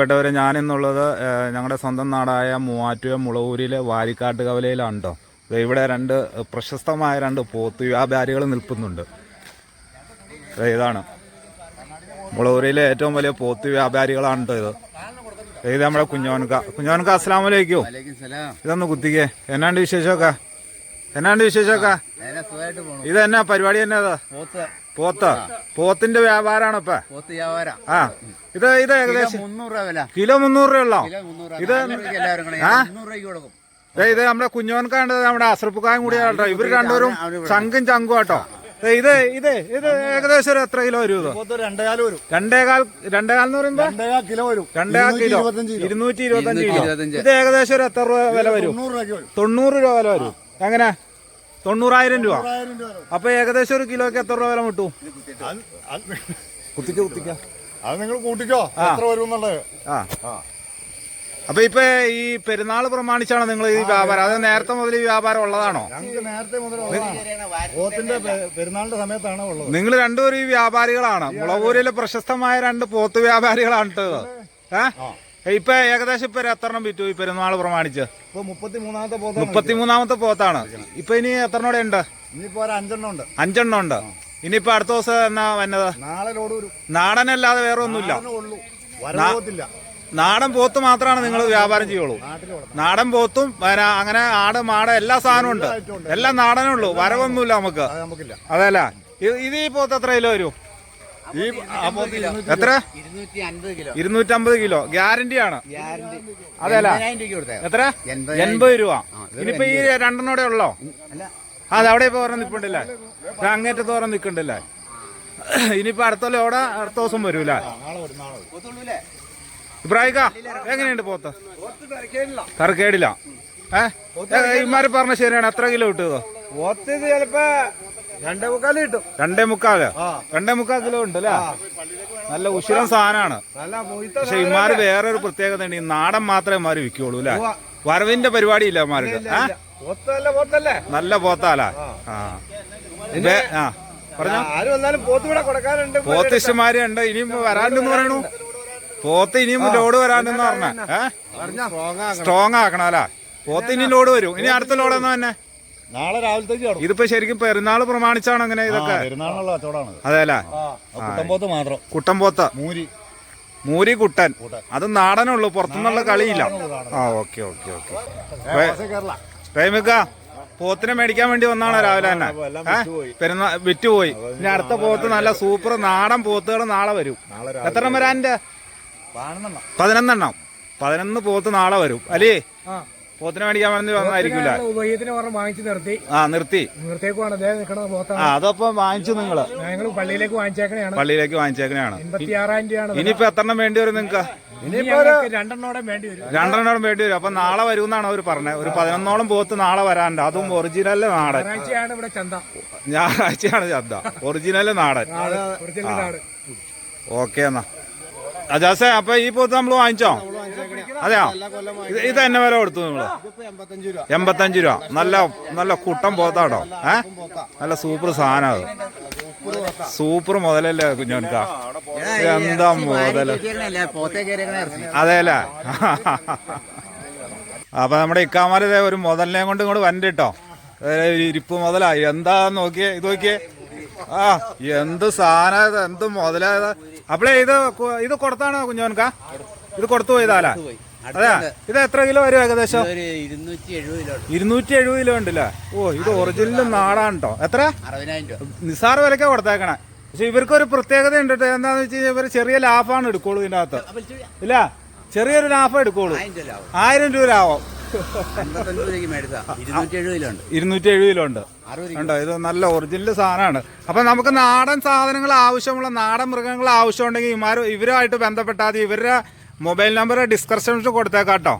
പ്രിയപ്പെട്ടവരെ ഞാനിന്നുള്ളത് ഞങ്ങളുടെ സ്വന്തം നാടായ മൂവാറ്റുപുഴ മുളവൂരിലെ വാരിക്കാട്ട് കവലയിലാണ് കേട്ടോ ഇവിടെ രണ്ട് പ്രശസ്തമായ രണ്ട് പോത്ത് വ്യാപാരികൾ നിൽക്കുന്നുണ്ട്. ഇതാണ്. മുളവൂരിലെ ഏറ്റവും വലിയ പോത്ത് വ്യാപാരികളാണ് കേട്ടോ ഇത് ഇത് നമ്മുടെ കുഞ്ഞോൻക കുഞ്ഞോൻക അസ്സാം വലൈക്കും ഇതൊന്ന് കുത്തിക്കേ. എന്നാണ്ട് വിശേഷമൊക്കെ? എന്നാണ്ട് വിശേഷമൊക്കെ? ഇത് എന്നാ പരിപാടി തന്നെ അത്? പോത്ത്. പോത്ത്. പോത്തിന്റെ വ്യാപാരമാണ് ഇപ്പൊ? പോത്ത് വ്യാപാരം. ആ. ഇത് ഇത് ഏകദേശം മുന്നൂറ് രൂപ വില. കിലോ മുന്നൂറ് രൂപ ഉള്ളോ? ഇത് ആ? കൊടുക്കും. ദേ ഇത് നമ്മുടെ കുഞ്ഞോൻകാണ്ട് നമ്മുടെ അസർപ്പുക്കായും കൂടി കേട്ടോ ഇവർ രണ്ടുപേരും ചങ്കും ചങ്കും കേട്ടോ ദേ ഇത് ഇത് ഇത് ഏകദേശം ഒരു എത്ര കിലോ വരും വരും. രണ്ടേകാൽ രണ്ടേകാൽ എന്ന് പറയുമ്പോ? രണ്ടേകാൽ കിലോ വരും. രണ്ടേകാൽ കിലോ. ഇരുപത്തഞ്ച് ഇരുന്നൂറ്റി ഇരുപത്തഞ്ച് കിലോ. ഇത് ഏകദേശം ഒരു എത്ര രൂപ വില വരും? തൊണ്ണൂറ് രൂപയ്ക്ക് വരും. തൊണ്ണൂറ് രൂപ വില വരും. എങ്ങനെ? തൊണ്ണൂറായിരം രൂപ. അപ്പൊ ഏകദേശം ഒരു കിലോക്ക് എത്ര രൂപ വില കിട്ടും കുത്തിക്ക കുത്തിക്ക. അത് നിങ്ങൾ കൂട്ടിക്കോ. എത്ര വരും എന്നുള്ളത്. ആ. അപ്പൊ ഇപ്പൊ ഈ പെരുന്നാൾ പ്രമാണിച്ചാണ് നിങ്ങൾ ഈ വ്യാപാരം? അത് നേരത്തെ മുതൽ ഈ വ്യാപാരം ഉള്ളതാണോ? നേരത്തെ മുതൽ. പോത്തിന്റെ പെരുന്നാളിന്റെ സമയത്താണ് ഉള്ളത്. നിങ്ങൾ രണ്ടുപേരും ഈ വ്യാപാരികളാണ്. മുളകൂരിലെ പ്രശസ്തമായ രണ്ട് പോത്ത് വ്യാപാരികളാണ് ഏഹ് ഇപ്പൊ ഏകദേശം ഇപ്പൊ എത്രണ്ണം വിറ്റു. ഈ പെരുന്നാൾ പ്രമാണിച്ച്. ഇപ്പൊ മുപ്പത്തിമൂന്നാമത്തെ പോത്താണ് ഇപ്പൊ ഇനി എത്ര കൂടെ ഉണ്ട്? ഇനിയിപ്പോ ഒരു അഞ്ചെണ്ണം ഉണ്ട്. അഞ്ചെണ്ണം ഉണ്ട്. ഇനിയിപ്പോ അടുത്ത ദിവസം എന്നാ വന്നത്? നാളെ ലോഡ് വരും. നാടനല്ലാതെ വേറെ ഒന്നുമില്ല. നാടൻ പോത്ത് മാത്രമാണ് നിങ്ങൾ വ്യാപാരം ചെയ്യുള്ളൂ. നാടൻ പോത്തും അങ്ങനെ ആട് മാട എല്ലാ സാധനവും ഉണ്ട്. എല്ലാം നാടനേ ഉള്ളൂ. വരവൊന്നുമില്ല നമുക്ക്. അതല്ല. ഇത് ഈ പോത്ത് എത്ര കിലോ വരും? ഈ എത്ര? ഇരുന്നൂറ്റി അൻപത് കിലോ. ഇരുന്നൂറ്റമ്പത് കിലോ. ഗ്യാരണ്ടി ആണ്? അതല്ല എത്ര? എൺപത് രൂപ. ഇനിയിപ്പോ ഈ രണ്ടെണ്ണോടെ ഉള്ളോ? അല്ല. അത് അവിടെ ഇപ്പൊ ഓരോ നിൽക്കണ്ടില്ലേ അങ്ങേറ്റത്ത് ഓരോ നിൽക്കണ്ടല്ലേ? ഇനിയിപ്പോ അടുത്ത ലോടെ അടുത്ത ദിവസം വരൂല ഇബ്രാഹിക്ക എങ്ങനെയുണ്ട് പോത്ത്? കറക്കേടില്ല ഏഹ് ഇമാര് പറഞ്ഞ ശരിയാണ്. എത്ര കിലോ കിട്ടുക പോത്ത് ചിലപ്പോ രണ്ടേ മുക്കാൽ കിട്ടും. രണ്ടേ മുക്കാൽ? രണ്ടേ മുക്കാൽ കിലോ ഉണ്ട് അല്ലേ? നല്ല ഉഷിരം സാധനമാണ്. പക്ഷെ ഇമാര് വേറൊരു പ്രത്യേകത ഉണ്ട്. ഈ നാടൻ മാത്രമേ ഇമാര് വിൽക്കുള്ളൂ അല്ലേ? വരവിന്റെ പരിപാടി ഇല്ല ഇമാർക്ക് നല്ല പോത്താലാ. ആ. ആ. പറഞ്ഞോ? പോത്ത് പോത്തിഷ്ടമാര് ഉണ്ട്. ഇനിയും വരാണ്ടെന്ന് പറയണു. പോത്ത് ഇനിയും ലോഡ് വരാണ്ടെന്ന് പറഞ്ഞ. സ്ട്രോങ് ആക്കണം അല്ല? പോത്ത് ഇനി ലോഡ് വരും. ഇനി അടുത്ത ലോഡ് എന്നാ തന്നെ നാളെ രാവിലത്തേക്ക് കാണും ഇതിപ്പോ ശരിക്കും പെരുന്നാൾ പ്രമാണിച്ചാണ് അങ്ങനെ ഇതൊക്കെ. പെരുന്നാളിനുള്ള കച്ചവടമാണ് അതെ അല്ലേ കുട്ടമ്പോത്ത് മാത്രം. കുട്ടൻപോത്ത്. മൂരി. മൂരി കുട്ടൻ. അത് നാടനുള്ളൂ പുറത്തുനിന്നുള്ള കളിയില്ല. ആ ഓക്കെ ഓക്കെ ഓക്കെ. പോത്തിനെ മേടിക്കാൻ വേണ്ടി വന്നാണ് രാവിലെ തന്നെ? പെരുന്നാൾ പെരുന്നാ വിറ്റുപോയി. ഇനി അടുത്ത പോത്ത് നല്ല സൂപ്പർ നാടൻ പോത്തുകൾ നാളെ വരും. എത്ര വരാന്റെ പതിനൊന്നെണ്ണം. പതിനൊന്ന് പോത്ത് നാളെ വരും. അല്ലേ? പോത്തിനെ മേടിക്കാൻ വേണ്ടി വന്നായിരിക്കില്ല? ഉപയോഗത്തിന് പറഞ്ഞ് വാങ്ങിച്ച് നിർത്തി. ആ നിർത്തി. നിർത്തേക്കുവാണ് അദ്ദേഹം നിൽക്കണത് ആ അതപ്പോ വാങ്ങിച്ചു നിങ്ങൾ. ഞങ്ങൾ പള്ളിയിലേക്ക് വാങ്ങിച്ചേക്കണെയാണ്. പള്ളിയിലേക്ക് വാങ്ങിച്ചേക്കണയാണ്. രൂപയാണ്. ഇനിയിപ്പോ എത്ര എണ്ണം വേണ്ടി വരും നിങ്ങൾക്ക് രണ്ടെണ്ണോടെ വേണ്ടി വരും. രണ്ടെണ്ണോടെ വേണ്ടി വരും. അപ്പൊ നാളെ വരും എന്നാണ് അവർ പറഞ്ഞത്. ഒരു പതിനൊന്നോളം പോത്ത് നാളെ വരാനുണ്ട്. അതും ഒറിജിനൽ നാടൻ. ഞായറാഴ്ചയാണ് ഇവിടെ ചന്ത. ഞായറാഴ്ചയാണ് ചന്ത. ഒറിജിനൽ നാടൻ. ഒറിജിനൽ നാട്. ഓക്കെ എന്നാ. അജാസേ അപ്പൊ ഈ പോത്ത് നമ്മൾ വാങ്ങിച്ചോ? അതെയോ? ഇത് തന്നെ എന്നെ വില കൊടുത്തു നിങ്ങൾ? എൺപത്തഞ്ച് രൂപ. നല്ല നല്ല കുട്ടം പോത്താട്ടോ ഏ? നല്ല സൂപ്പർ സാധനം അത്. സൂപ്പർ മുതലല്ലേ കുഞ്ഞോനിക്ക എന്താ മുതൽ? അതെല്ലേ അപ്പൊ നമ്മുടെ ഇക്കാമാര് ദേ ഒരു മുതലിനെ കൊണ്ട് ഇങ്ങോട്ട് വണ്ടി കേട്ടോ. ഇരിപ്പ് മുതലാ എന്താ നോക്കിയേ? ഇത് നോക്കിയേ. ആ എന്ത് സാധന എന്ത് മുതലായത്? അപ്പളേ ഇത് ഇത് കൊടുത്താണോ കുഞ്ഞോൻക ഇത് കൊടുത്തു പോയതാലാ അതെ ഇത് എത്ര കിലോ വരും ഏകദേശം? ഇരുന്നൂറ്റി എഴുപത് കിലോ ഉണ്ടല്ലേ? ഓ ഇത് ഒറിജിനൽ നാടാണ് കേട്ടോ എത്ര? നിസാർ വിലക്കാ കൊടുത്തേക്കണേ. പക്ഷെ ഇവർക്ക് ഒരു പ്രത്യേകത ഉണ്ട് എന്താണെന്ന് എന്താന്ന് വെച്ച് കഴിഞ്ഞാൽ ഇവർ ചെറിയ ലാഭമാണ് എടുക്കുള്ളൂ ഇതിന്റെ അകത്ത് ഇല്ല ചെറിയൊരു ലാഭം എടുക്കുള്ളൂ. ആയിരം രൂപ ലാഭം. ഇരുന്നൂറ്റി എഴുപത് കിലോ ഉണ്ട്. ഉണ്ട്. ഇത് നല്ല ഒറിജിനൽ സാധനമാണ്. അപ്പൊ നമുക്ക് നാടൻ സാധനങ്ങൾ ആവശ്യമുള്ള നാടൻ മൃഗങ്ങൾ ആവശ്യമുണ്ടെങ്കിൽ ഇമാരും ഇവരുമായിട്ട് ബന്ധപ്പെട്ടാൽ ഇവരുടെ മൊബൈൽ നമ്പർ ഡിസ്ക്രിപ്ഷനിൽ കൊടുത്തേക്കാട്ടോ